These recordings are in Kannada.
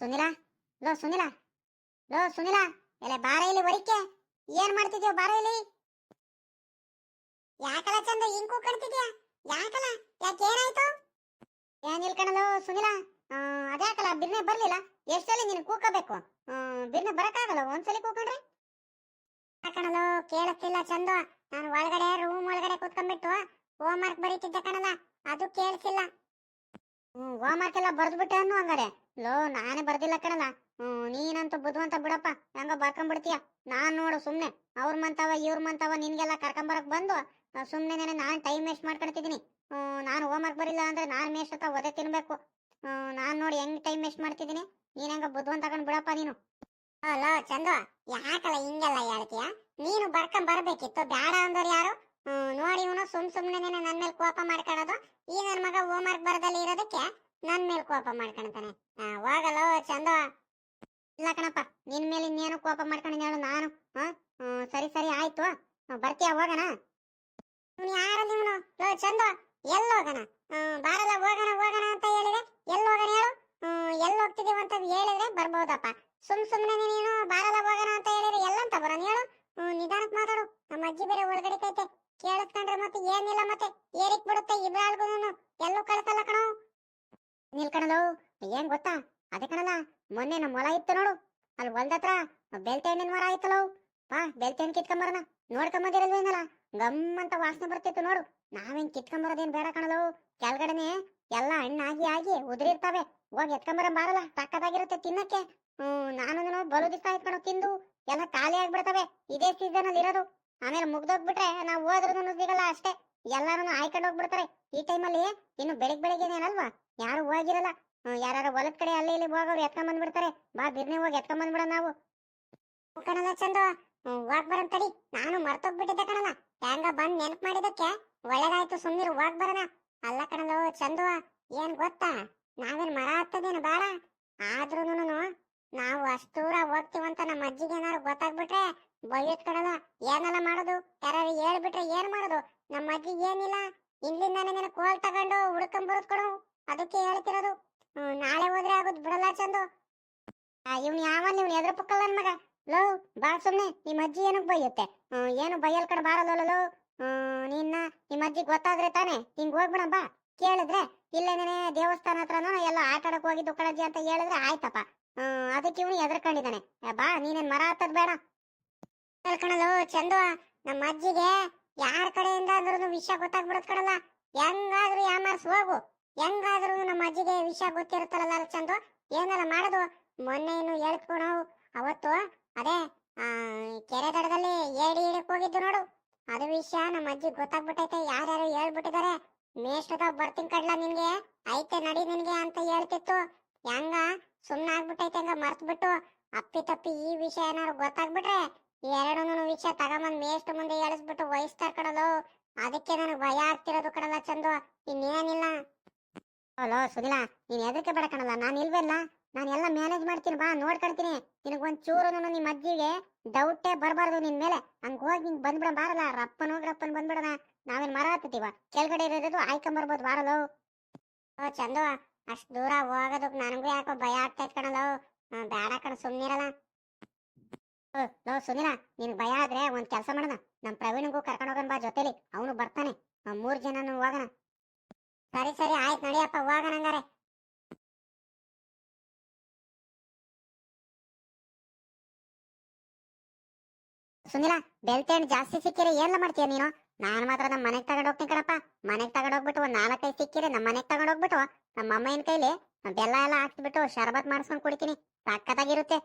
ಸುನಿಲ, ಲೋ ಸುನಿಲ ಲೋ ಸುನಿಲ, ಎಲೆ ಬಾರ ಇಲ್ಲಿ ಹೊರಿಕೆ ಏನ್ ಮಾಡ್ತಿದ್ಯೋ ಬಾರ ಇಲ್ಲಿ ಯಾಕಲ ಚಂದ ಹಿಂಗ್ ಕೂಕಣ್ತಿದ್ಯಾ ಯಾಕಲ? ಯಾಕೆ ಏನಾಯ್ತು? ಏನಿಲ್ ಕಣಲು ಸುನಿಲ ಅದ್ಯಾಕಲ ಬಿರ್ನೆ ಬರ್ಲಿಲ್ಲ? ಎಷ್ಟಲ್ಲಿ ನೀನು ಕೂಕಬೇಕು? ಬಿರ್ನೆ ಬರಕ್ಕಾಗಲ್ಲ ಒಂದ್ಸಲಿ ಕೂಕೊಂಡ್ರೆ? ಕಣಲು ಕೇಳಿಸ್ತಿಲ್ಲ ಚಂದು. ನಾನು ಒಳಗಡೆ ರೂಮ್ ಒಳಗಡೆ ಕೂತ್ಕೊಂಡ್ಬಿಟ್ಟು ಹೋಮ್ ವರ್ಕ್ ಬರೀತಿದ್ದೆ ಕಣಲ್ಲ ಅದು ಕೇಳಿಸಿಲ್ಲ. ಹೋಮ್ ವರ್ಕ್ ಎಲ್ಲ ಬರ್ದ್ಬಿಟ್ಟೆ ಅನ್ನು ಹಂಗಾರೆ ಲೋ, ನಾನೇ ಬರ್ದಿಲ್ಲ ಕಣಲ್ಲ. ನೀನಂತೂ ಬುದ್ಧವಂತ ಬಿಡಪ್ಪ. ಹೆಂಗ ಬರ್ಕೊಂಡ್ಬಿಡ್ತೀಯ ನಾನ್ ನೋಡು, ಸುಮ್ನೆ. ಅವ್ರ ಮಂತವ, ಇವ್ರ ಮಂತವ, ನಿನ್ಗೆಲ್ಲ ಕರ್ಕೊಂಬರಕ್ ಬಂದು ಸುಮ್ನೆ ನಾನು ಟೈಮ್ ವೇಸ್ಟ್ ಮಾಡ್ಕೊಳ್ತಿದ್ದೀನಿ ನಾನು ಹೋಮ್ ವರ್ಕ್ ಬರಿಲ್ಲ ಅಂದ್ರೆ ನಾನ್ ಮೇಸ್ಟ್ ಹತ್ರ ಒದೆ ತಿನ್ಬೇಕು. ನಾನ್ ನೋಡಿ ಹೆಂಗ್ ಟೈಮ್ ವೇಸ್ಟ್ ಮಾಡ್ತಿದ್ದೀನಿ ನೀನ್ ಹೆಂಗ ಬುದ್ಧವಂತ ತಗೊಂಡ್ ಬಿಡಪ್ಪ ನೀನು. ಲೋ ಚಂದು, ಯಾಕಲ್ಲ ಹಿಂಗೆಲ್ಲ ಹೇಳ್ತೀಯ? ನೀನು ಬರ್ಕೊಂಡ್ ಬರ್ಬೇಕಿತ್ತು ಬೇಡ ಅಂದವ್ರು ಯಾರು? ನೋಡಿ ಇವನು ಸುಮ್ ಸುಮ್ನೆ ನನ್ನ ಮೇಲೆ ಕೋಪ ಮಾಡ್ಕೊಳ್ಳೋದು ಈ ನನ್ ಮಗ ಹೋಮ್ ವರ್ಕ್ ಬರದಲ್ಲಿ ಇರೋದಕ್ಕೆ ನನ್ ಮೇಲೆ ಕೋಪ ಮಾಡ್ಕೊಂತಾನೆ ಹೋಗಲ್ಲ ಚಂದ. ಇಲ್ಲ ಕಣಪ್ಪ, ನಿನ್ ಮೇಲೆ ಇನ್ನೇನು ಕೋಪ ಮಾಡ್ಕೊಂಡಿದ್ದೆ ಹೇಳು ನಾನು. ಹಾ ಸರಿ ಸರಿ, ಆಯ್ತು. ಬರ್ತೀಯ, ಹೋಗೋಣ? ಯಾರಲ್ಲಿ ಲೋ, ಚಂದ ಎಲ್ಲಿ ಹೋಗೋಣ? ಬಾರಲ್ಲ, ಹೋಗೋಣ ಹೋಗೋಣ ಅಂತ ಹೇಳಿದೆ. ಎಲ್ಲಿ ಹೋಗೋಣ ಹೇಳು? ಎಲ್ಲ ಹೋಗ್ತಿದೀವಿ ಅಂತ ಹೇಳಿದ್ರೆ ಬರ್ಬೋದಪ್ಪ. ಸುಮ್ ಸುಮ್ನೆ ನೀನು ಬಾರಲ್ಲ, ಹೋಗೋಣ ಅಂತ ಹೇಳಿದ್ರೆ ಎಲ್ಲಂತ ಬರೋಣ ಹೇಳು? ನಿಧಾನಕ್ಕೆ ನಿಧಾನಕ್ ಮಾತಾಡು. ನಮ್ಮ ಅಜ್ಜಿ ಬೇರೆ ಒಳಗಡೆ ಕೈತೆ. ಕೇಳಿಸ್ಕೊಂಡ್ರೆ ಮತ್ತೆ ಏನಿಲ್ಲ ಮತ್ತೆ. ಏರಿಕ್ ಬಿಡುತ್ತೆ ಇಬ್ರಾಳ್ಗೂನು ಎಲ್ಲೂ ಕಳ್ಸಲ್ಲ ಕಣೋ. ನಿಲ್ಕಣಲು ಏನ್ ಗೊತ್ತಾ? ಅದೇ ಕಣಲ್ಲ, ಮೊನ್ನೆ ನಮ್ಮ ಮೊಲ ಇತ್ತು ನೋಡು. ಅಲ್ಲಿ ಹೊಲ್ದತ್ರ ಬೆಲ್ತೆ ಹಣ್ಣಿನ ಮರ ಆಯ್ತಲೋ? ಪಾ, ಬೆಲ್ತೆ ಹಣ್ಣು ಕಿತ್ಕೊಂಬರೋಣ. ನೋಡ್ಕೊಂಬಂದಿರಲ್ವೇನಲ್ಲ? ಗಮ್ ಅಂತ ವಾಸನೆ ಬರ್ತಿತ್ತು ನೋಡು. ನಾವೇನ್ ಕಿತ್ಕೊಂಬರೋದೇನ್ ಬೇಡ ಕಣಲು ಕೆಳಗಡೆನೆ ಎಲ್ಲ ಹಣ್ಣಾಗಿ ಆಗಿ ಉದುರಿರ್ತಾವೆ. ಹೋಗಿ ಎತ್ಕೊಂಬರ ಬಾರಲ್ಲ ತಕ್ಕದಾಗಿರುತ್ತೆ ತಿನ್ನಕ್ಕೆ. ಹ್ಮ್ ನಾನು ಬಲು ದಿವಸ ಆಯ್ತು ತಿಂದು ಎಲ್ಲ ಖಾಲಿ ಆಗ್ಬಿಡ್ತವೆ. ಇದೇ ಸೀಸನ್ ಅಲ್ಲಿ ಇರೋದು ಆಮೇಲೆ ಮುಗ್ದೋಗ್ಬಿಟ್ರೆ ನಾವು ಹೋದ್ರೂ ಸಿಗಲ್ಲ ಅಷ್ಟೇ. ಎಲ್ಲಾರು ಆಯ್ಕೊಂಡು ಹೋಗ್ಬಿಡ್ತಾರೆ. ಈ ಟೈಮಲ್ಲಿ ಇನ್ನು ಬೆಳಿಗ್ ಬೆಳಿಗ್ಗೆನೇನಲ್ವಾ ಯಾರು ಹೋಗಿರಲ್ಲ. ಯಾರು ಹೊಲದ ಕಡೆ ಅಲ್ಲಿ ಇಲ್ಲಿ ಹೋಗೋರು ಎತ್ಕೊಂಡ್ ಬಂದ್ಬಿಡ್ತಾರೆ. ಬಾ, ಬಿರ್ನೆ ಹೋಗಿ ಎತ್ಕೊಂಡ್ ಬಂದ್ಬಿಡ ನಾವು. ಕಣಲ್ಲ ಚಂದು ವಾಕ್ ಬರೋಣ ತಡಿ. ನಾನು ಮರ್ತೋಗ್ಬಿಟ್ಟಿದ್ದೆ ಕಣಲ್ಲ ಹೆಂಗ ಬಂದ್ ನೆನಪ್ ಮಾಡಿದಕ್ಕೆ ಒಳ್ಳೇದಾಯ್ತು ಸುಮ್ಮನಿರು ಹೋಗ್ ಬರೋಣ. ಅಲ್ಲ ಕಣಲ್ಲ ಚಂದು ಏನ್ ಗೊತ್ತಾ? ನಾವೇನ್ ಮರ ಹತ್ತದೇನು ಬೇಡ. ಆದ್ರೂನು ನಾವು ಅಷ್ಟೂರ ದೂರ ಹೋಗ್ತೀವಂತ ನಮ್ಮ ಅಜ್ಜಿಗೆ ಏನಾರು ಗೊತ್ತಾಗ್ಬಿಟ್ರೆ ಬೈಯತ್ ಕಣಲ್ಲ ಏನೆಲ್ಲ ಮಾಡೋದು? ಯಾರು ಹೇಳ್ಬಿಟ್ರೆ ಏನ್ ಮಾಡೋದು? ನಮ್ಮ ಅಜ್ಜಿ ಏನಿಲ್ಲ, ಇಲ್ಲಿಂದಾನೆ ನಿನ್ನ ಕೋಲ್ ತಗೊಂಡು ಹುಡ್ಕೊಂಡ್ ಬರೋದ್ ಕೊಡು ಅದಕ್ಕೆ ಹೇಳ್ತಿರೋದು ನಾಳೆ ಹೋದ್ರೆ ಆಗೋದು ಬಿಡಲ್ಲ ಚಂದು. ಇವ್ನು ಯಾವ ನೀವು ಎದ್ರ ಪಕ್ಕಲ್ಲ ಮಗ? ಲೋ, ಬಾ ಸುಮ್ನೆ ನಿಮ್ಮ ಅಜ್ಜಿ ಏನಕ್ಕೆ ಬೈಯುತ್ತೆ? ಏನು ಬೈಯಲ್ ಕಡೆ ಬಾರಲ್ಲ ಲೋ. ನಿನ್ನ ನಿಮ್ಮ ಅಜ್ಜಿ ಗೊತ್ತಾದ್ರೆ ತಾನೆ, ಹಿಂಗ್ ಹೋಗ್ಬಿಡ ಬಾ. ಕೇಳಿದ್ರೆ ಇಲ್ಲೇನೇ ದೇವಸ್ಥಾನ ಹತ್ರನೋ ಎಲ್ಲ ಆಟ ಆಡಕ್ ಹೋಗಿದ್ದು ಕಣಜ್ಜಿ ಅಂತ ಹೇಳಿದ್ರೆ ಆಯ್ತಪ್ಪ. ಅದಕ್ಕೆ ಇವನು ಎದ್ರಕೊಂಡಿದ್ದಾನೆ. ಬಾ, ನೀನೇನ್ ಮರ ಹತ್ತದ್ ಬೇಡ. ಕಣಲು ಚಂದು ನಮ್ಮ ಅಜ್ಜಿಗೆ ಯಾರ ಕಡೆಯಿಂದ ಅಂದ್ರೂ ವಿಷಯ ಗೊತ್ತಾಗ್ಬಿಡತ್ ಕಡಲ್ಲ ಹೆಂಗಾದ್ರೂ ಯಾಮಾರ್ಸ್ ಹೋಗು. ಹೆಂಗಾದ್ರೂ ನಮ್ಮ ಅಜ್ಜಿಗೆ ವಿಷಯ ಗೊತ್ತಿರುತ್ತಲ್ಲ ಚಂದು. ಏನೆಲ್ಲ ಮಾಡೋದು? ಮೊನ್ನೆ ಇನ್ನು ಹೇಳ್ತ್ಕೊಣು ಅವತ್ತು ಅದೇ ಕೆರೆ ದಡದಲ್ಲಿ ಏಡಿ ಇಡಕ್ ಹೋಗಿದ್ದು ನೋಡು. ಅದು ವಿಷಯ ನಮ್ಮ ಅಜ್ಜಿ ಗೊತ್ತಾಗ್ಬಿಟ್ಟೈತೆ. ಯಾರ್ಯಾರು ಹೇಳ್ಬಿಟ್ಟಿದ್ದಾರೆ ಮೇಷ್ಟದ ಬರ್ತೀನಿ ಕಡ್ಲ ನಿನ್ಗೆ. ಐತೆ ನಡಿ ನಿನ್ಗೆ ಅಂತ ಹೇಳ್ತಿತ್ತು. ಹೆಂಗ? ಸುಮ್ನ ಆಗ್ಬಿಟ್ಟೈತೆ ಹಂಗ ಮರ್ತ್ಬಿಟ್ಟು. ಅಪ್ಪಿ ತಪ್ಪಿ ಈ ವಿಷಯ ಏನಾದ್ರು ಗೊತ್ತಾಗ್ಬಿಟ್ರೆ ಎರಡೂನು ವಿಷಯ ತಗೊಂಬಂದ್ ಮೇಷ್ಟು ಮುಂದೆ ಎಳಿಸ್ಬಿಟ್ಟು ವಹಿಸ್ತಾರ ಕಡಲು ಅದಕ್ಕೆ ನನಗೆ ಭಯ ಆಗ್ತಿರೋದು ಕಡಲ ಚಂದು. ಇನ್ನೇನಿಲ್ಲ. ಹಲೋ ಸುನಿಲ ನೀನ್ ಎದಕ್ಕೆ ಬೇಡ ಕಣಲ್ಲ. ನಾನು ಇಲ್ವಲ್ಲ ನಾನು ಎಲ್ಲ ಮ್ಯಾನೇಜ್ ಮಾಡ್ತೀನಿ. ಬಾ ನೋಡ್ಕೊಳ್ತೀನಿ ನಿನಗೆ ಒಂದ್ ಚೂರು ನಿಮ್ಮ ಅಜ್ಜಿಗೆ ಡೌಟೇ ಬರಬಾರ್ದು ನಿನ್ ಮೇಲೆ. ಹಂಗ ಹೋಗಿ ನಿಂಗೆ ಬಂದ್ಬಿಡ ಬಾರಲ್ಲ. ರಪ್ಪನ್ ಹೋಗಿ ರಪ್ಪನ್ ಬಂದ್ಬಿಡೋಣ. ನಾವೇನ್ ಮರ ಹತ್ತೀವ ಕೆಳಗಡೆ ಇರೋದು ಆಯ್ಕೊಂಬರ್ಬೋದು ಬಾರಲು ಓ ಚಂದು ಅಷ್ಟು ದೂರ ಹೋಗೋದಕ್ಕೆ ನನಗೂ ಯಾಕೋ ಭಯ ಆಗ್ತೈತ್ ಕಣಲು ಆ, ಬೇಡ ಕಣ ಸುಮ್ನಿರಲ್ಲ. ಲೋ ಸುನಿಲ, ನಿನ್ ಭಯ ಆದ್ರೆ ಒಂದ್ ಕೆಲಸ ಮಾಡೋಣ. ನಮ್ ಪ್ರವೀಣ್ಗೂ ಕರ್ಕೊಂಡು ಹೋಗೋಣ ಬಾ ಜೊತೆಲಿ. ಅವನು ಬರ್ತಾನೆ. ಮೂರ್ ಜನನು ಹೋಗೋಣ. ಸರಿ ಸರಿ, ಆಯ್ತು ನಡಿಯಪ್ಪ ಹೋಗೋಣ ಹಂಗಾರೆ. ಸುನಿಲ ಹಣ್ಣು ಜಾಸ್ತಿ ಸಿಕ್ಕಿರೆ ಏನ್ ಮಾಡ್ತೀಯ ನೀನು? ನಾನ್ ಮಾತ್ರ ನಮ್ಮ ಮನೆಗ್ ತಗೊಂಡ್ ಹೋಗ್ತೀನಿ ಕಣಪ್ಪ. ಮನೆಗ್ ತಗೊಂಡ್ ಹೋಗ್ಬಿಟ್ಟು ಒಂದ್ ನಾಲ್ಕೈದು ಸಿಕ್ಕಿರೆ ನಮ್ಮ ಮನೆಗ್ ತಗೊಂಡ್ ಹೋಗ್ಬಿಟ್ಟು ನಮ್ಮ ಅಮ್ಮನ ಕೈಲಿ ಬೆಲ್ಲ ಎಲ್ಲ ಹಾಕ್ಸ್ಬಿಟ್ಟು ಶರಬತ್ ಮಾಡಿಸ್ಕೊಂಡ್ ಕುಡಿತೀನಿ. ಸಕ್ಕತ್ತಾಗಿರುತ್ತೆ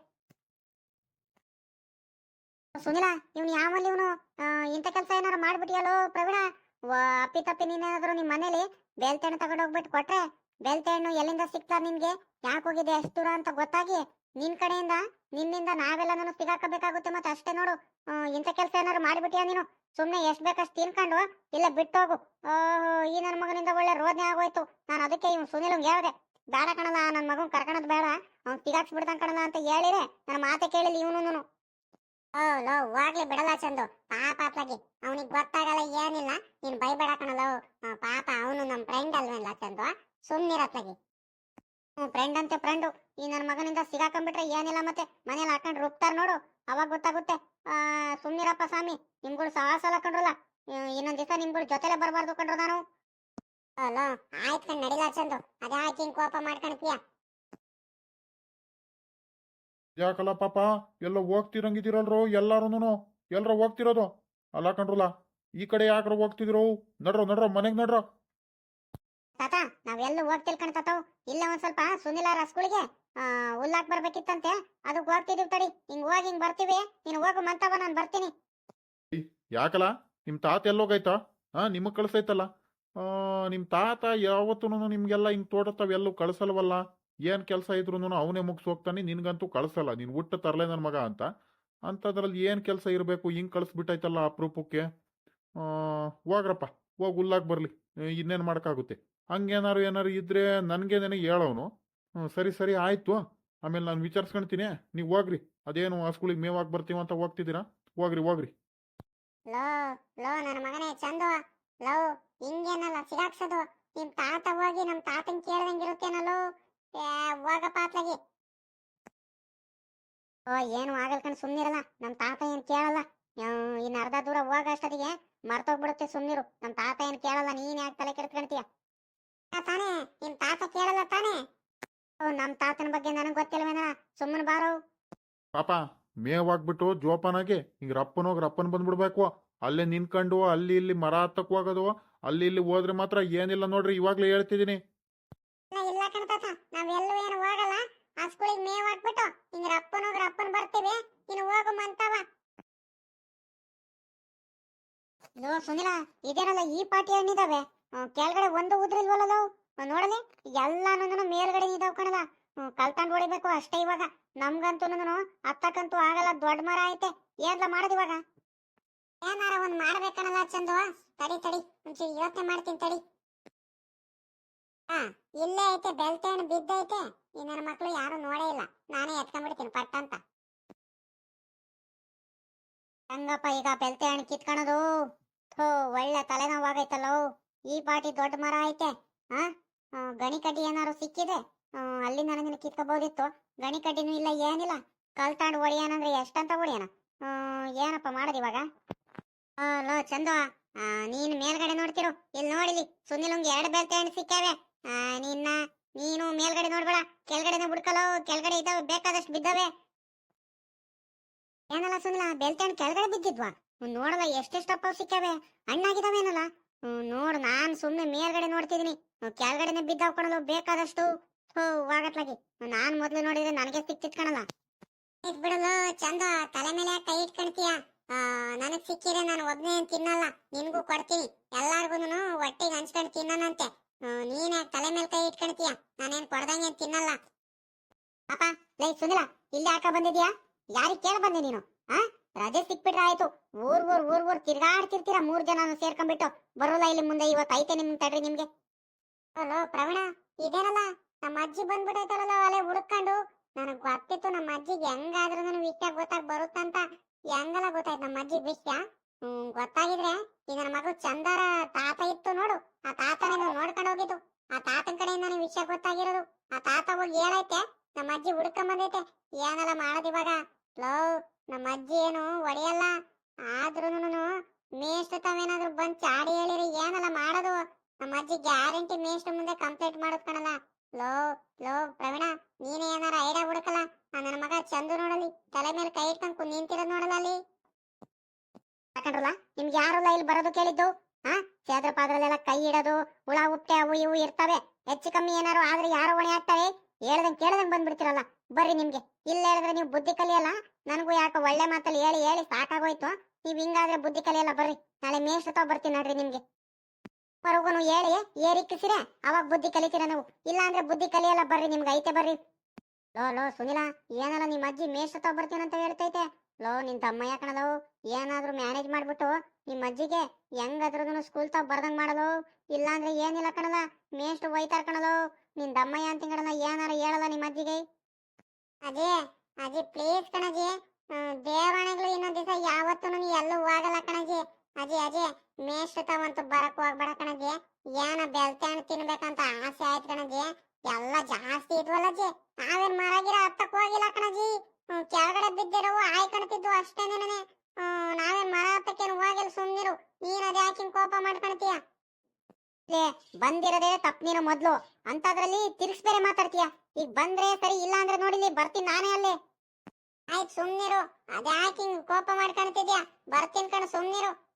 ಸುನಿಲ, ಇವ್ನು ಯಾವಲ್ಲಿ ಇವನು? ಇಂಥ ಕೆಲಸ ಏನಾರು ಮಾಡ್ಬಿಟ್ಟಿಯಲ್ಲೋ ಪ್ರವೀಣ. ಅಪ್ಪಿ ತಪ್ಪಿ ನೀನೇನಾದ್ರು ನಿಮ್ ಮನೇಲಿ ಬೆಲ್ತೇಣು ತಗೊಂಡ್ ಹೋಗ್ಬಿಟ್ಟು ಕೊಟ್ರೆ ಬೆಲ್ತೇಣ್ಣು ಎಲ್ಲಿಂದ ಸಿಕ್ತಾರ ನಿನ್ಗೆ ಯಾಕೆ ಹೋಗಿದೆ ಎಷ್ಟು ದೂರ ಅಂತ ಗೊತ್ತಾಗಿ? ನಿನ್ ಕಡೆಯಿಂದ, ನಿನ್ನಿಂದ ನಾವೆಲ್ಲನೂ ಸಿಗಾಕಬೇಕಾಗುತ್ತೆ ಮತ್ತೆ ಅಷ್ಟೇ ನೋಡು. ಇಂಥ ಕೆಲಸ ಏನಾರು ಮಾಡ್ಬಿಟ್ಟಿಯಾ ನೀನು? ಸುಮ್ನೆ ಎಷ್ಟ್ ಬೇಕಷ್ಟು ತಿನ್ಕೊಂಡು ಇಲ್ಲ ಬಿಟ್ಟು ಓಹೋ, ಈ ನನ್ನ ಮಗನಿಂದ ಒಳ್ಳೆ ರೋದನೆ ಆಗೋಯ್ತು. ನಾನು ಅದಕ್ಕೆ ಇವ್ನು ಸುನಿಲ್ ಹೇಳ್ದೆ. ಬೇಡ ಕಣಲ್ಲ ನನ್ನ ಮಗನ್ ಕರ್ಕೊಳದ್ ಬೇಡ. ಅವ್ನು ಸಿಗಾಕ್ಸ್ಬಿಡ್ತಾನ ಕಣಲ್ಲ ಅಂತ ಹೇಳಿದ್ರೆ ನನ್ನ ಮಾತೆ ಕೇಳಿಲ್ಲ ಇವನು ಲೋ, ಹೋಗ್ಲಿ ಬಿಡಲ್ಲ ಚಂದು. ಪಾಪ ಅತ್ಲಾಗಿ ಅವನಿಗೆ ಗೊತ್ತಾಗಲ್ಲ, ಏನಿಲ್ಲ. ನೀನ್ ಬೈಬೇಡ ಕಣಲೋ ಪಾಪ ಅವನು ನಮ್ ಫ್ರೆಂಡ್ ಅಲ್ವೇನಲ್ಲ ಚಂದು ಸುಮ್ನಿರತ್ಲಾಗಿ ಫ್ರೆಂಡ್ ಅಂತೆ ಫ್ರೆಂಡು ಈ ನನ್ನ ಮಗನಿಂದ ಸಿಗಾಕೊಂಡ್ಬಿಟ್ರೆ ಏನಿಲ್ಲ ಮತ್ತೆ. ಮನೇಲಿ ಹಾಕೊಂಡು ರುಬ್ತಾರ ನೋಡು. ಅವಾಗ ಗೊತ್ತಾಗುತ್ತೆ. ಸುಮ್ನಿರಪ್ಪ ಸ್ವಾಮಿ. ನಿಮ್ಗಳು ಸಾಹಸ ಎಲ್ಲ ಕಂಡ್ರಲ್ಲ ಇನ್ನೊಂದ್ ದಿವಸ ನಿಮ್ಗಳು ಜೊತೆಲೆ ಬರಬಾರ್ದು ಕಂಡ್ರು ನಾನು. ಅಲ್ಲ ಆಯ್ತು ಕಣ್ ನಡಿಲ್ಲ ಚಂದು. ಅದೇ ಹಿಂಗ್ ಕೋಪ ಮಾಡ್ಕೊಳ್ತೀಯ ಯಾಕಲ್ಲ ಪಾಪ? ಎಲ್ಲ ಹೋಗ್ತಿರಂಗಿದ್ದೀರಲ್ರು ಎಲ್ಲಾರು ಎಲ್ರ ಹೋಗ್ತಿರೋದು? ಅಲ್ಲ ಕಣ್ರಲ್ಲ ಈ ಕಡೆ ಯಾಕ್ರ ಹೋಗ್ತಿದ್ರು? ನಡ್ರೋ ನಡ್ರೋ ಮನೆಗ್ ನಡ್ರೋ. ತಾತ ನಾವೆಲ್ಲ ಹೋಗ್ತಿಲ್ ಕಣ್ತಾತವ್ ಇಲ್ಲ ಒಂದ್ ಸ್ವಲ್ಪ ಸುನಿಲ ರಸ್ಗಳಿಗೆ ಹುಲ್ಲಾಕ್ ಬರ್ಬೇಕಿತ್ತಂತೆ. ಅದಕ್ಕೆ ಹೋಗ್ತಿದೀವಿ ತಡಿ. ಹಿಂಗ್ ಹೋಗಿ ಹಿಂಗ್ ಬರ್ತೀವಿ. ನೀನು ಹೋಗು ಮಂತವ ನಾನು ಬರ್ತೀನಿ. ಯಾಕಲ್ಲ? ನಿಮ್ ತಾತ ಎಲ್ಲೋಗೈತಾ ಹಾ ನಿಮಗ್ ಕಳ್ಸೈತಲ್ಲ. ನಿಮ್ ತಾತ ಯಾವತ್ತೂ ನಿಮ್ಗೆಲ್ಲ ಹಿಂಗ್ ತೋಟತ್ತಾವ ಎಲ್ಲೂ ಕಳ್ಸಲ್ವಲ್ಲ? ಏನ್ ಕೆಲಸ ಇದ್ರು ಅವನೇ ಮುಗಿಸ್ ಹೋಗ್ತಾನೆ, ನಿನ್ಗಂತೂ ಕಳ್ಸಲ್ಲ, ನೀನ್ ಹುಟ್ಟ ತರಲೆ ನನ್ ಮಗ ಅಂತ. ಅಂತದ್ರಲ್ಲಿ ಏನ್ ಕೆಲಸ ಇರಬೇಕು, ಹಿಂಗ್ ಕಳಿಸ್ಬಿಟ್ಟೈತಲ್ಲ ಅಪ್ರೂಪಕ್ಕೆ ಹೋಗ್ರಪ್ಪ, ಹೋಗ್ ಉಲ್ಲಾಕ್ ಬರ್ಲಿ ಇನ್ನೇನ್ ಮಾಡಕ್ಕಾಗುತ್ತೆ? ಹಂಗೇನಾರು ಏನಾರು ಇದ್ರೆ ನನ್ಗೆ ನನಗೆ ಹೇಳೋನು ಸರಿ ಸರಿ, ಆಯ್ತು. ಆಮೇಲೆ ನಾನು ವಿಚಾರಿಸ್ಕೊಂತೀನಿ ನೀವು ಹೋಗ್ರಿ. ಅದೇನು ಹಸ್ಗಳಿಗೆ ಮೇವಾಗಿ ಬರ್ತೀವಿ ಅಂತ ಹೋಗ್ತಿದ್ದೀರಾ? ಹೋಗ್ರಿ ಹೋಗ್ರಿ. ಲೋ ಲೋ ನನ್ನ ಮಗನೇ, ಚಂದು. ಲೋ, ಹಿಂಗೇನಲ್ಲ, ಸಿಗಾಕ್ಸೋದು. ನಿಮ್ ತಾತ ಹೋಗಿ ನಮ್ ತಾತನ್ ಕೇಳ್ದಂಗಿರುತ್ತೇನಲ್ಲೋ ಹೋಗಪ್ಪ ಓ, ಏನು ಆಗಲ್ ಕಣ್, ಸುಮ್ನಿರಲ್ಲ. ನಮ್ ತಾತ ಏನ್ ಕೇಳಲ್ಲ. ಇನ್ನು ಇನ್ ಅರ್ಧ ದೂರ ಹೋಗ ಅಷ್ಟೊತ್ತಿಗೆ ಮರ್ತೋಗ್ಬಿಡುತ್ತೆ ಸುಮ್ನಿರು. ನಮ್ಮ ತಾತ ಏನ್ ಕೇಳಲ್ಲ, ನೀನ್ ಯಾಕೆ ತಲೆ ಕೆಡ್ಸ್ಕೊಂತೀಯ ತಾನೇ, ನಿಮ್ ತಾತ ಕೇಳಲ್ಲ ತಾನೇ? ಓ ನಮ್ಮ ತಾತನ ಬಗ್ಗೆ ನನಗ್ ಗೊತ್ತಿಲ್ವೇನ ಸುಮ್ಮನೆ ಬಾರೋ. ಪಾಪ, ಮೇವಾಗ್ಬಿಟ್ಟು ಜೋಪಾನಾಗಿ ಹಿಂಗ್ ರಪ್ಪನೋಗಿ ರಪ್ಪನ್ ಬಂದ್ಬಿಡ್ಬೇಕು. ಅಲ್ಲೇ ನಿನ್ಕಂಡು ಅಲ್ಲಿ ಇಲ್ಲಿ ಮರ ಹತ್ತಕ್ ಹೋಗೋದು, ಅಲ್ಲಿ ಇಲ್ಲಿ ಹೋದ್ರೆ ಮಾತ್ರ ಏನಿಲ್ಲ ನೋಡ್ರಿ, ಇವಾಗ್ಲೇ ಕಣ್ತಾತ ನಾವೆಲ್ಲೂ ಏನು ಹೋಗಲ್ಲ? ಆ ಸ್ಕೂಲಿಗೆ ಮೇವ್ ಹಾಕ್ಬಿಟ್ಟು ಹಿಂಗ್ ರಪ್ಪನ್ ಹೋಗ್ರ ರಪ್ಪನ್ ಬರ್ತೀವಿ, ಇನ್ನು ಹೋಗು ಮಂತವ ಲೋ ಸುನಿಲ, ಇದೇನಲ್ಲ ಈ ಪಾಟಿ ಹಣ್ಣಿದಾವೆ? ಕೆಳಗಡೆ ಒಂದು ಉದ್ರಿಲ್ವಲ್ಲ ನೋಡಲಿ ಎಲ್ಲಾನು ಮೇಲ್ಗಡೆ ಇದಾವ್ ಕಣಲ್ಲ. ಕಲ್ತಂಡ್ ಹೊಡಿಬೇಕು ಅಷ್ಟೇ ಇವಾಗ. ನಮ್ಗಂತೂ ಹತ್ತಕ್ಕಂತೂ ಆಗಲ್ಲ, ದೊಡ್ಡ ಮರ ಐತೆ. ಏನ್ಲ ಮಾಡೋದು ಇವಾಗ? ಏನಾರ ಒಂದ್ ಮಾಡ್ಬೇಕನ್ನಲ್ಲ ಚಂದು. ತಡಿ ತಡಿ, ಒಂಚೂರು ಯೋಚನೆ ಮಾಡ್ತೀನಿ ತಡಿ. ಹಾ ಇಲ್ಲೇ ಐತೆ ಬೆಲ್ತೆ ಹಣ್ಣು ಬಿದ್ದೈತೆ ಈ ನನ್ನ ಮಕ್ಳು ಯಾರು ನೋಡೇ ಇಲ್ಲ. ನಾನೇ ಎತ್ಕೊಂಡ್ಬಿಡ್ತೀನಿ ಪಟ್ ಅಂತ. ಹಂಗಪ್ಪ ಈಗ ಬೆಲ್ತೆ ಹಣ್ಣು ಕಿತ್ಕೊಳೋದು ಥೋ ಒಳ್ಳೆ ತಲೆನೋವಾಗೈತಲ್ಲೋ. ಈ ಪಾಟಿ ದೊಡ್ಡ ಮರ ಐತೆ. ಹಾ ಗಣಿ ಕಡ್ಡಿ ಏನಾರು ಸಿಕ್ಕಿದೆ ಅಲ್ಲಿ ನನಗೆ ಕಿತ್ಕೋಬಹುದಿತ್ತು ಗಣಿ ಕಡ್ಡಿನೂ ಇಲ್ಲ ಏನಿಲ್ಲ. ಕಲ್ತಾಂಡ್ ಹೊಡಿಯೋಣಂದ್ರೆ ಎಷ್ಟಂತ ಆ, ಏನಪ್ಪ ಮಾಡೋದು ಇವಾಗ? ಲೋ ಚಂದು ನೀನು ಮೇಲ್ಗಡೆ ನೋಡ್ತಿರು. ಇಲ್ಲಿ ನೋಡಿಲಿ ಸುನಿಲ್ ಎರಡು ಬೆಲ್ತೆ ಹಣ್ಣು ಸಿಕ್ಕಾವೆ? ನಿನ್ನ ನೀನು ಮೇಲ್ಗಡೆ ನೋಡ್ಬೇಡ. ಕೆಳಗಡೆನೆ ಬುಡ್ಕಲೋ ಕೆಳಗಡೆ ಇದ್ದಾವೆ ಬೇಕಾದಷ್ಟು ಬಿದ್ದಾವೆ. ಏನಲ್ಲ ಸುನಿಲ ಬೆಲ್ತಣ್ಣ ಕೆಳಗಡೆ ಬಿದ್ದಿದ್ವಾ? ನೋಡಲ್ಲ ಎಷ್ಟೆಷ್ಟಪ್ಪ ಸಿಕ್ಕಾವೆ. ಹಣ್ಣಾಗಿದಾವೆ ಏನಲ್ಲ ಹ್ಮ್, ನೋಡು ನಾನ್ ಸುಮ್ನೆ ಮೇಲ್ಗಡೆ ನೋಡ್ತಿದೀನಿ. ಕೆಳಗಡೆನೆ ಬಿದ್ದಾವ್ ಕಣಲು ಬೇಕಾದಷ್ಟು. ವಾಗತ್ಲಾಗಿ ನಾನ್ ಮೊದ್ಲು ನೋಡಿದ್ರೆ ನನಗೆ ಸಿಕ್ತಿತ್ ಕಣಲ್ಲ. ಬಿಡಲು ಚಂದ ತಲೆ ಮೇಲೆ ಕೈ ಇಟ್ಕೊಳ್ತೀಯ ನನಗ್ ಸಿಕ್ಕಿದ್ರೆ ನಾನು ಒಬ್ನೇ ತಿನ್ನಲ್ಲ. ನಿನ್ಗೂ ಕೊಡ್ತೀನಿ. ಎಲ್ಲಾರ್ಗುನು ಒಟ್ಟಿಗೆ ಹಂಚ್ಕೊಂಡು ತಿನ್ನನಂತೆ. ನೀನ್ ತಲೆ ಮೇಲೆ ಕೈ ಇಟ್ಕೊಳ್ತೀಯ? ನಾನೇನ್ ಕೊಡ್ದಂಗೆ ತಿನ್ನಲ್ಲ. ಪಾಪ, ಲೈ ಸುನಿಲ, ಇಲ್ಲಿ ಯಾಕ ಬಂದಿದ್ಯಾ? ಯಾರಿಗ್ ಕೇಳ ಬಂದೆ ನೀನು? ಆ? ರಜೆ ಸಿಕ್ಬಿಟ್ರೆ ಆಯ್ತು. ಊರ್ ಊರ್ ಊರ್ ಊರ್ ತಿರ್ಗಾಡ್ತಿರ್ತೀರ ಮೂರ್ ಜನ ಸೇರ್ಕೊಂಡ್ಬಿಟ್ಟು. ಬರೋಲ್ಲ ಇಲ್ಲಿ ಮುಂದೆ, ಇವತ್ತು ಐತೆ ನಿಮ್ ತಡ್ರಿ ನಿಮ್ಗೆ. ಹಲೋ ಪ್ರವೀಣ, ಇದೇನಲ್ಲ? ನಮ್ಮ ಅಜ್ಜಿ ಬಂದ್ಬಿಟ್ಟೈತಲ್ಲ ಅಲೆ ಹುಡುಕೊಂಡು ನನಗ್ ಗೊತ್ತಿತ್ತು ನಮ್ಮ ಅಜ್ಜಿಗೆ ಹೆಂಗಾದ್ರೂ ನನ್ನ ವಿಷಯ ಗೊತ್ತಾಗ್ ಬರುತ್ತಂತ. ಹೆಂಗಲ್ಲ ಗೊತ್ತಾಯ್ತು ನಮ್ಮ ಅಜ್ಜಿ ವಿಷಯ? ಹ್ಮ್, ಗೊತ್ತಾಗಿದ್ರೆ ಈಗ ನನ್ನ ಮಗಳು ಚಂದರ ತಾತ ಇತ್ತು ನೋಡು. ಆ ತಾತನ ನೋಡ್ಕೊಂಡು ಹೋಗಿದ್ದು. ಆ ತಾತನ ಕಡೆಯಿಂದ ವಿಷಯ ಗೊತ್ತಾಗಿರೋದು. ಆ ತಾತ ಹೋಗಿ ಹೇಳೈತೆ, ನಮ್ಮ ಅಜ್ಜಿ ಹುಡ್ಕೊಂಡ್ ಬಂದೈತೆ. ಏನೆಲ್ಲ ಮಾಡೋದು ಇವಾಗ? ಲೋ, ನಮ್ಮ ಅಜ್ಜಿ ಏನು ಒಡೆಯಲ್ಲ. ಆದ್ರೂನು ಮೇಷ್ಟ್ರು ತಾವೇನಾದ್ರು ಬಂದ್ ಚಾಡಿ ಹೇಳಿರಿ, ಏನೆಲ್ಲ ಮಾಡೋದು? ನಮ್ಮ ಅಜ್ಜಿ ಗ್ಯಾರಂಟಿ ಮೇಷ್ಟ್ರು ಮುಂದೆ ಕಂಪ್ಲೀಟ್ ಮಾಡೋದ್ ಕಣಲ್ಲ. ಲೋ ಲೋ, ಪ್ರವೀಣ, ನೀನೇ ಏನಾರ ಐಡಿಯಾ ಹುಡುಕಲ್ಲ. ನನ್ನ ಮಗ ಚಂದು ನೋಡಲಿ, ತಲೆ ಮೇಲೆ ಕೈ ಇಟ್ಕೊಂಡು ನಿಂತಿರೋದ್ ನೋಡಲ್ಲ ಅಲ್ಲಿ. ಯಾಕಂದ್ರಲ್ಲ? ನಿಮ್ಗೆ ಯಾರಲ್ಲ ಇಲ್ಲಿ ಬರೋದು ಕೇಳಿದ್ದು? ಹಾ ಸೇದ್ರ ಪಾದ್ರಲ್ಲೆಲ್ಲ ಕೈ ಇಡೋದು, ಹುಳ ಹುಟ್ಟೆ ಅವು ಇವು ಇರ್ತವೆ. ಹೆಚ್ಚು ಕಮ್ಮಿ ಏನಾರು ಆದ್ರೆ ಯಾರು ಹೊಣೆ ಆಗ್ತಾರೆ ಹೇಳ್ದಂಗೆ ಕೇಳ್ದಂಗೆ ಬಂದ್ಬಿಡ್ತಿರಲ್ಲ, ಬರ್ರಿ ನಿಮ್ಗೆ. ಇಲ್ಲ ಹೇಳಿದ್ರೆ ನೀವು ಬುದ್ಧಿ ಕಲಿಯಲ್ಲ? ನನಗೂ ಯಾಕೋ ಒಳ್ಳೆ ಮಾತಲ್ಲಿ ಹೇಳಿ ಹೇಳಿ ಸಾಕಾಗೋಯ್ತು. ನೀವು ಹಿಂಗಾದ್ರೆ ಬುದ್ಧಿ ಕಲಿಯಲ್ಲ, ಬರ್ರಿ. ನಾಳೆ ಮೇಷ ತಗೋ ಬರ್ತೀನಿ ನೋಡ್ರಿ ನಿಮ್ಗೆ. ಹೊರಗುನು ಹೇಳಿ ಏರಿಕ್ಕಿಸಿರೆ ಅವಾಗ ಬುದ್ಧಿ ಕಲಿತೀರ ನಾವು. ಇಲ್ಲ ಅಂದ್ರೆ ಬುದ್ಧಿ ಕಲಿಯಲ್ಲ, ಬರ್ರಿ ನಿಮ್ಗೆ ಐತೆ ಬರ್ರಿ. ಲೋ ಲೋ, ಸುನಿಲ, ಏನಲ್ಲ ನಿಮ್ಮ ಅಜ್ಜಿ ಮೇಷ ತಗೋ ಬರ್ತೀನಿ ಅಂತ ಹೇಳ್ತೈತೆ. ಲೋ, ನಿನ್ ತಮ್ಮಯ್ಯ ಕಣಲೋ. ಏನಾದ್ರೂ ಮ್ಯಾನೇಜ್ ಮಾಡ್ಬಿಟ್ಟು ನಿಮ್ಮ ಅಜ್ಜಿಗೆ ಹೆಂಗಾದ್ರೂ ಸ್ಕೂಲ್ ತಾವ್ ಬರ್ದಂಗ್ ಮಾಡಲು? ಇಲ್ಲಾಂದ್ರೆ ಏನಿಲ್ಲ ಕಣದ ಮೇಷ್ಟು ಒಯ್ತಾರ ಕಣಲು ನಿನ್ ದಮ್ಮಯ್ಯ ಅಂತ ಕಣಲ ಏನಾರ ಹೇಳಲ್ಲ ನಿಮ್ಮ ಅಜ್ಜಿಗೆ? ಅಜಿ ಅಜಿ ಪ್ಲೀಸ್ ಕಣಜಿ ದೇವಣಗಳು ಇನ್ನೊಂದ್ ದಿವಸ ಯಾವತ್ತೂ ಎಲ್ಲೂ ಹೋಗಲ್ಲ ಕಣಜಿ ಅಜಿ ಅಜಿ ಮೇಷ್ಟು ತಾವಂತೂ ಬರಕ್ ಹೋಗ್ಬೇಡ ಕಣಜಿ ಏನ ಬೆಲ್ತೆ ಹಣ್ಣು ತಿನ್ಬೇಕಂತ ಆಸೆ ಆಯ್ತು ಕಣಜಿ ಎಲ್ಲ ಜಾಸ್ತಿ ಇದ್ವಲ್ಲ ಅಜ್ಜಿ. ನಾವೇನ್ ಮರಗಿರ ಹತ್ತಕ್ ಹೋಗಿಲ್ಲ ಕಣಜಿ ಕೆಳಗಡೆ ಬಿದ್ದಿರೋ ಆಯ್ಕೊಳ್ತಿದ್ವು ಅಷ್ಟೇ ಹ್ಮ್, ನಾವೇನ್ ಮರ ಹತ್ತಕ್ಕೇನು ಹೋಗಿಲ್ಲ ಸುಮ್ನಿರು. ನೀನ್ ಅದೇ ಕೋಪ ಮಾಡ್ಕೊಳ್ತೀಯ? ಲೇ, ಬಂದಿರೋದೇ ತಪ್ಪು ನೀನು ಮೊದ್ಲು. ಅಂತದ್ರಲ್ಲಿ ತಿರ್ಗ್ಸ್ ಬೇರೆ ಮಾತಾಡ್ತೀಯ? ಈಗ ಬಂದ್ರೆ ಸರಿ ಇಲ್ಲ ಅಂದ್ರೆ ನೋಡಿಲಿ ಬರ್ತೀನಿ ನಾನೇ ಅಲ್ಲೇ. ಆಯ್ತು ಸುಮ್ನಿರು. ಅದ್ಯಾಕೆ ಕೋಪ ಮಾಡ್ಕೊಳ್ತಿದ್ಯಾ? ಬರ್ತೀನಿ ಕಣ ಸುಮ್ನಿರು.